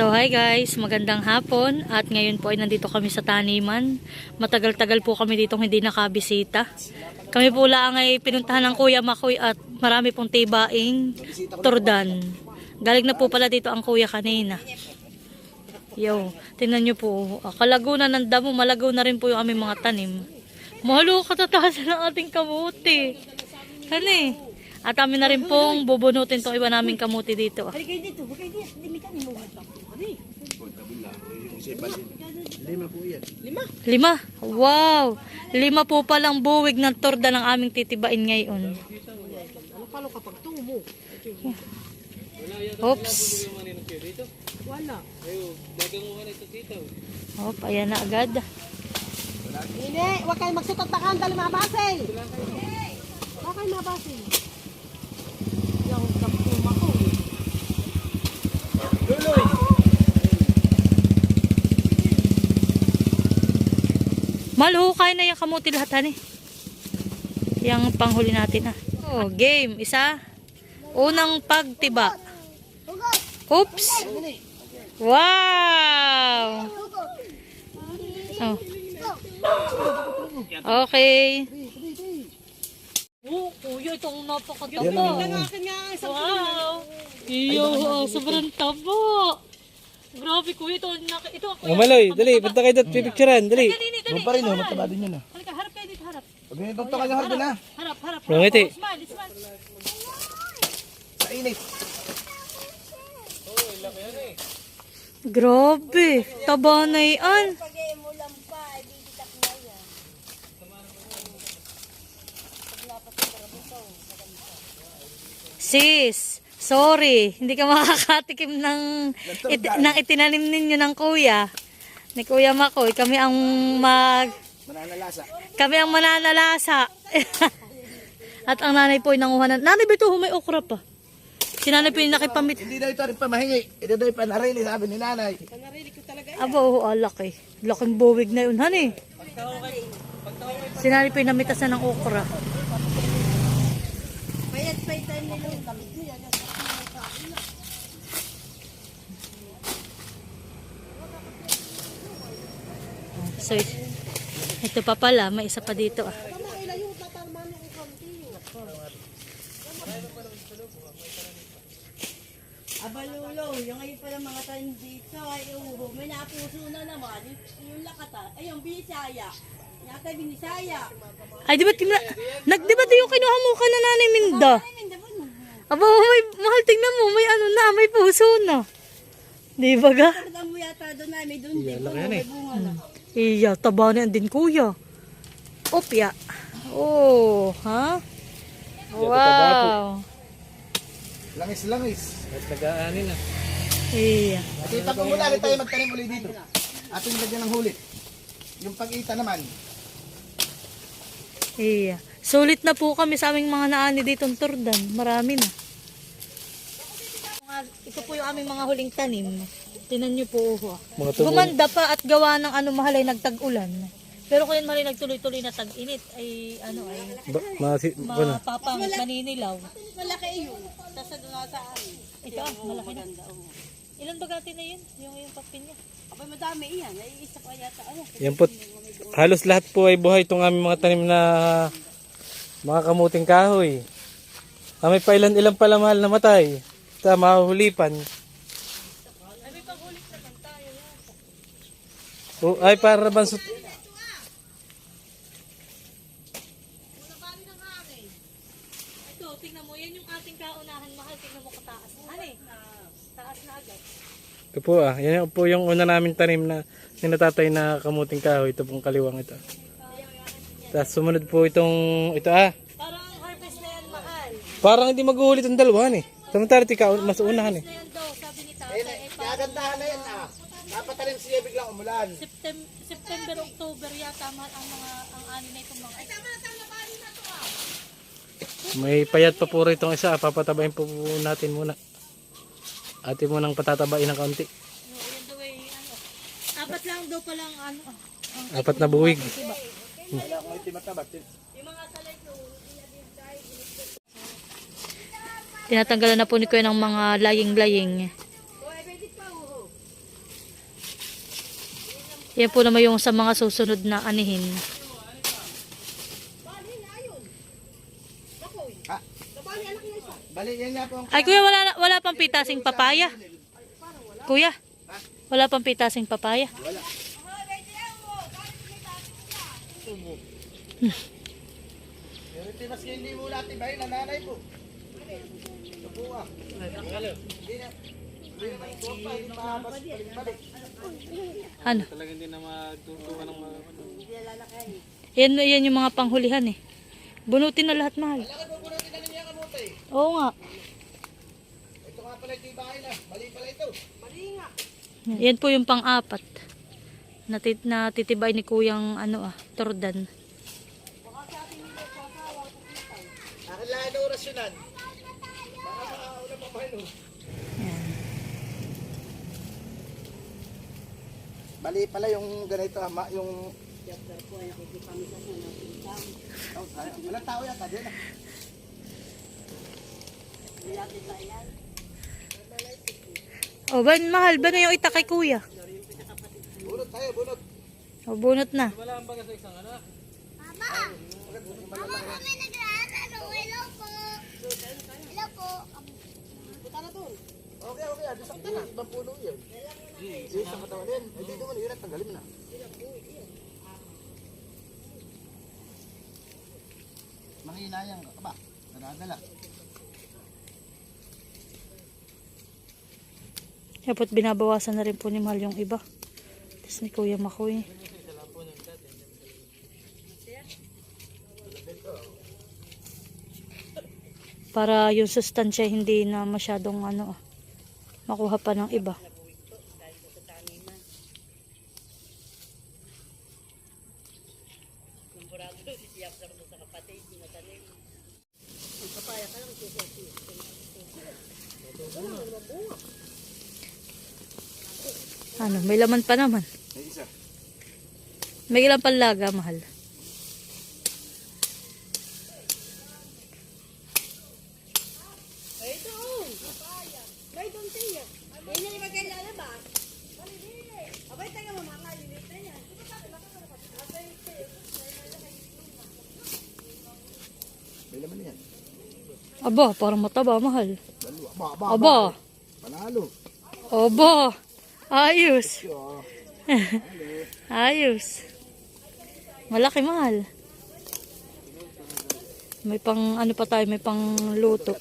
So hi guys, magandang hapon at ngayon po ay nandito kami sa taniman. Matagal-tagal po kami dito hindi nakabisita. Kami po lang ay pinuntahan ng Kuya Makoy at marami pong tibaing turdan. Galing na po pala dito ang kuya kanina. Yo, tingnan nyo po. ah, Kalago na ng damo, malagaw na rin po yung aming mga tanim. Mahalo katatasan ng ating kamuti. Hani. At amin na rin pong bubunutin tong iba naming kamuti dito. ah. Halika dito, halika dito. Hindi ka ni mo. Hari. Lima. Wow. Lima po palang buwig ng torda ng aming titibain ngayon. Ano palo kapag tumo? Oops. Wala. Hop, ayan na agad. Hindi, huwag kayo magsutot na kandal mabasay. Huwag kayo mabasay. Maluhukay na yung kamuti lahat, hani. Yung panghuli natin, ah. Oh, game. Isa. Unang pagtiba. Oops. Wow. Oh. Okay. Oh, kuya, itong napakataba. Akin nga sa Wow! Iyo, oh, sobrang taba. Grabe kuya, ito, nak- ito ako. Oh, Maloy, dali, punta kayo doon, pipicturean, dali. Dali, dali, Doon pa rin, oh, mataba din yun. ah. Halika, harap kayo dito, harap. Pag ganito ka niya hardin na. Harap, harap. Yung ngiti. Oh, Smile, smile. Sa init. Grabe, taba na yan. Sis, sorry, hindi ka makakatikim ng, it, ng itinanim ninyo ng kuya. Ni Kuya Makoy, kami ang mag, Mananalasa. kami ang mananalasa. At ang nanay po ay nanguha ng, nanay ba ito, may okra pa. Si nanay po yung nakipamit. Hindi daw ito rin pa mahingi. Ito daw yung panarili, sabi ni nanay. Aba, oo, oh, laki. Laking buwig na yun, honey. Sinari pa yung namitasan ng okra. Payat pa tayo nilo. So, ito pa pala, may isa pa dito ah. Abalulo, yung ngayon pala mga tayo dito ay uho. May napuso na naman. Yung, yung lakata, ay yung bisaya. Yata binisaya. Ay, di ba, tina, nag, di ba di yung kinuha mo ka na nanay Minda? Aba, may, mahal, tingnan mo, may ano na, may puso na. Di ba ga? Pagdam mo yata doon na, may doon din. May bunga na. Iya, taba na yan din kuya. Opya. Oh, ha? Wow. Langis-langis. At nag-aanin na. Iya. Kita ko muna, tayo magtanim ulit dito. Ating lagyan ng hulit. Yung pag-ita naman. Iya. Sulit na po kami sa aming mga naani dito ng turdan. Marami na. Ito po yung aming mga huling tanim. Tinan niyo po. Oh. Tubo. Gumanda pa at gawa ng ano mahalay nagtag-ulan. Pero kung mahalay nagtuloy-tuloy na tag-init ay ano ay Ba, masi, ano? mapapangit maninilaw. Malaki yun. Tapos doon sa. Ito ah, malaki na. Ilan bagati na yun? Yung yung papin niya. Abay, madami iyan. Ay, isa pa yata. Ano? Yan po, halos lahat po ay buhay itong aming mga tanim na mga kamuting kahoy. Kami pa ilan ilan pala mahal na matay. Sa mahuhulipan. Oh, ay para bang sut- Ito, Yan yung ating kaunahan mahal. Tingnan mo kataas. Ano eh? Taas na agad. Ito po ah, yan po yung una namin tanim na ninatatay na kamuting kahoy. Ito pong kaliwang ito. Tapos sumunod po itong, ito ah. Parang ang harvest na yan mahal. Parang hindi mag-uulit ang dalawa eh. Samantala tika, mas unahan eh. Na yan daw, sabi ni tatay. Ay, parang Kagandahan na yan ah. Napatanim siya biglang umulan. September, September, October yata mahal ang mga ang ani na itong mga. May payat pa po rito isa. Papatabayin po, po natin muna. Ate mo nang patatabain ng kaunti. Daw ano. Apat lang daw palang ano. ah, ang Apat na buwig. Tinatanggalan na po ni Kuya ng mga laying-laying. Yan po naman yung sa mga susunod na anihin. Bali, yan nga po ang Ay kuya, wala, wala pang pitasing papaya. Kuya, wala pang pitasing papaya. Pero ito mas hindi mo natin bahay na nanay po. Ah. Hindi na. Na. Ano? Talagang hindi na magtutuwa ng mga... Yan, yan yung mga panghulihan eh. Bunutin na lahat mahal. Bakit mo po natin namin yung kamote? Oo nga. Ito nga pala yung bahay na. Mali pala ito. Yan po yung pang-apat. Natit natitibay ni kuyang ano ah, tordan. Akin lang na orasyonan. Baka makakaula pa ba. Mali pala yung ganito ama, yung... Oh, sayang. Walang tao yata dyan O ba, mahal ba na yung ita kay kuya? Bunot tayo, bunot. O bunot na. Wala ang baga sa isang ano? Okay, okay. Ado sa katawan. Ibang puno yun. Sa katawan din. Eh, dito mo na yun. Tanggalin mo na. Manghinayang ka ba? Nadadala. Dapat binabawasan na rin po ni mahal yung iba. Tapos ni kuya makoy. Para yung sustansya hindi na masyadong ano ah, makuha pa ng iba. Ano, may laman pa naman. May isa. May ilang panlaga, mahal. Aba, parang mataba, mahal. Aba, aba, Aba, Panalo. aba. Ayos. Yo. Ayos. Malaki, mahal. May pang, ano pa tayo, may pang luto.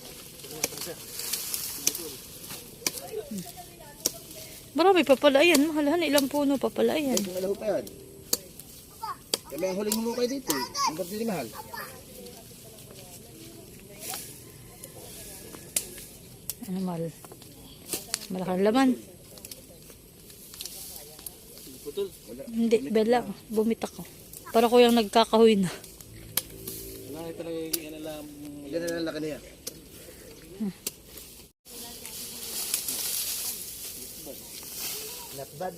Marami pa pala yan, mahal. Han, ilang puno pa pala yan. Alam pa yan. Kami ang huling humukay dito. eh. Ang ba't hindi mahal? Ano, mahal? Malaking laman. Hindi, bela. Bumita ko. Para ko yung nagkakahoy na. Wala ito talaga yung ano lang... Ganun lang laki niya. Not bad.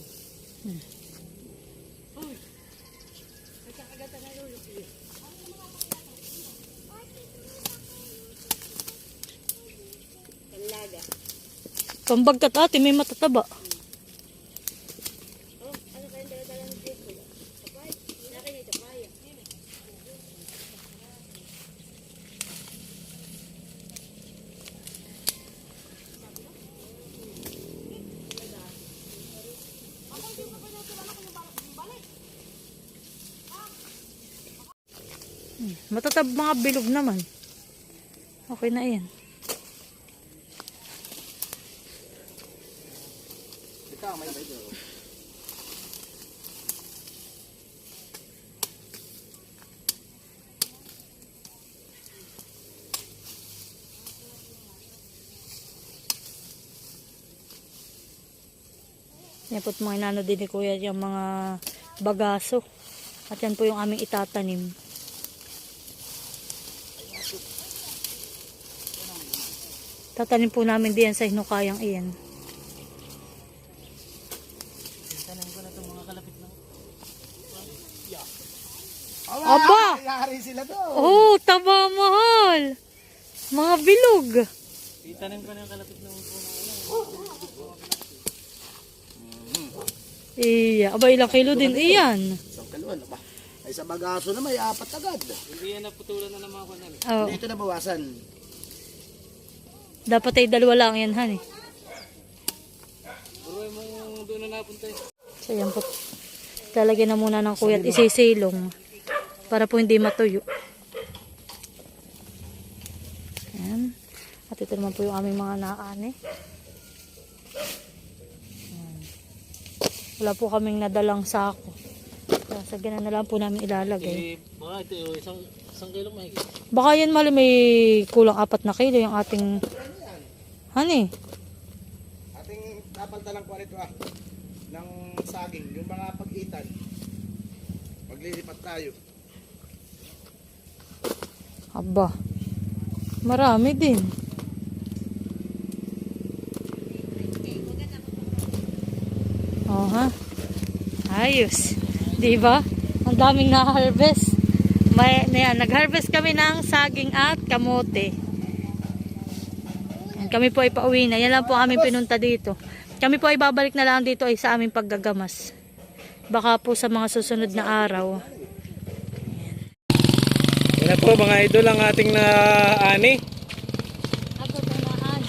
Pambagkat ate, may matataba. Matatab mga bilog naman. Okay na yan. Ikaw, may ito. Yan po't mga inano din ni Kuya yung mga bagaso. At yan po yung aming itatanim. Tatanim po namin diyan sa hinukayang iyan. Aba! Yari sila to. Oh, taba mahal! Mga bilog. Itanim ko na yung kalapit ng puno. Iya, aba ilang kilo din iyan. Isang kaluan, ba? Ay sa bagaso na may apat agad. Hindi yan naputulan na ng mga kanan. Oh, Dito na bawasan. Dapat ay dalawa lang yan, han eh. Buro mo doon na napunta eh. So yan po. Lalagyan na muna ng kuya at isisilong para po hindi matuyo. Ayan. At ito naman po yung aming mga. Ayan. Wala po kaming nadalang sako. Sa ganun na lang po namin ilalagay. Eh, baka ito isang, isang kilo mahigit. Baka yan mali may kulang apat na kilo yung ating hani. Ating napalta lang po nito ah. Ng saging, yung mga pag-itan. Maglilipat tayo. Aba. Marami din. Oh, ha? Ayos. 'Di ba? Ang daming na-harvest. May, na yan, nag-harvest kami ng saging at kamote. Kami po ay pauwi na. Yan lang po ang aming pinunta dito. Kami po ay babalik na lang dito ay sa aming paggagamas. Baka po sa mga susunod na araw. Yan na po mga idol ang ating na ani. Ako tunaan.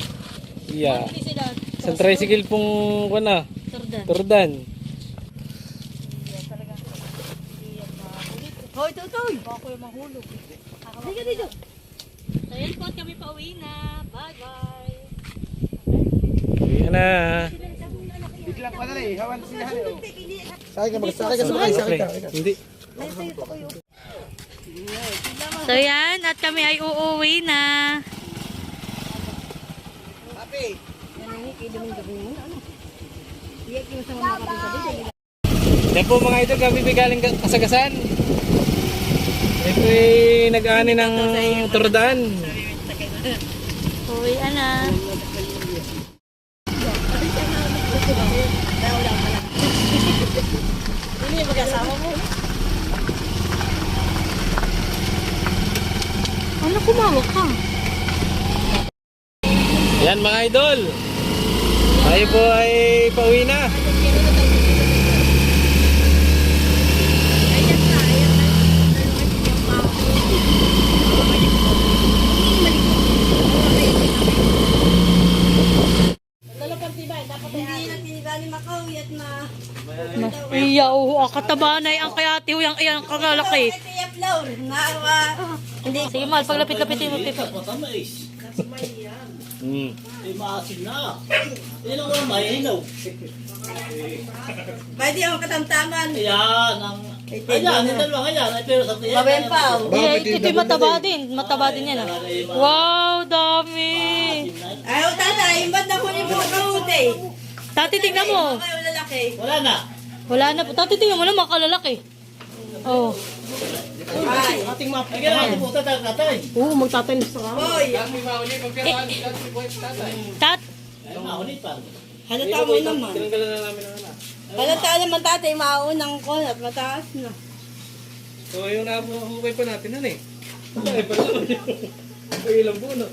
Yeah. Hindi sila. Isang tricycle pong kuna, Turdan. turdan. Tutoy! Bako yung mahulog. Dito, dito. So, yan po at kami pauwi na. Bye-bye. Yan na. Biglang pa na eh. Hawan siya. Sakay ka, magsakay ka, sakay, sakay ka. Hindi. So, yan. At kami ay uuwi na. Papi, Yan po mga idol, kami may galing kasagasan. Po ay nag-ani ng turdan. Uwi na. Ano kumawag ka? Yan mga idol. Tayo po ay pauwi na. Iya, oo. Ang kataba na ang kaya tiho yung iyan kagalaki. Sige, mahal. Paglapit-lapitin mo, Pipa. Hmm. Pwede ako katamtaman. Ayan, ang... Ayan, yung dalawa ayan. Ay, pero sa tiyan. Mabempaw. Yeah, ito, ito yung mataba din. Mataba din yan. ah. Wow, dami. Ayaw tatay, ba't na kunin mo kaute? Tati, tingnan mo. Lalaki. Wala na. Wala na po. Tati, tingnan mo na makalalaki. Oh. Ay, Ay, kailangan po tatag natin. boy. Tat, Ay, mahuli pa. Halata mo naman. Tinanggalan na namin ang anak. Halata naman tatay, maunang ko at mataas na. So yung napukay pa natin, ano eh? Ay, pala. Ay, ilang buno.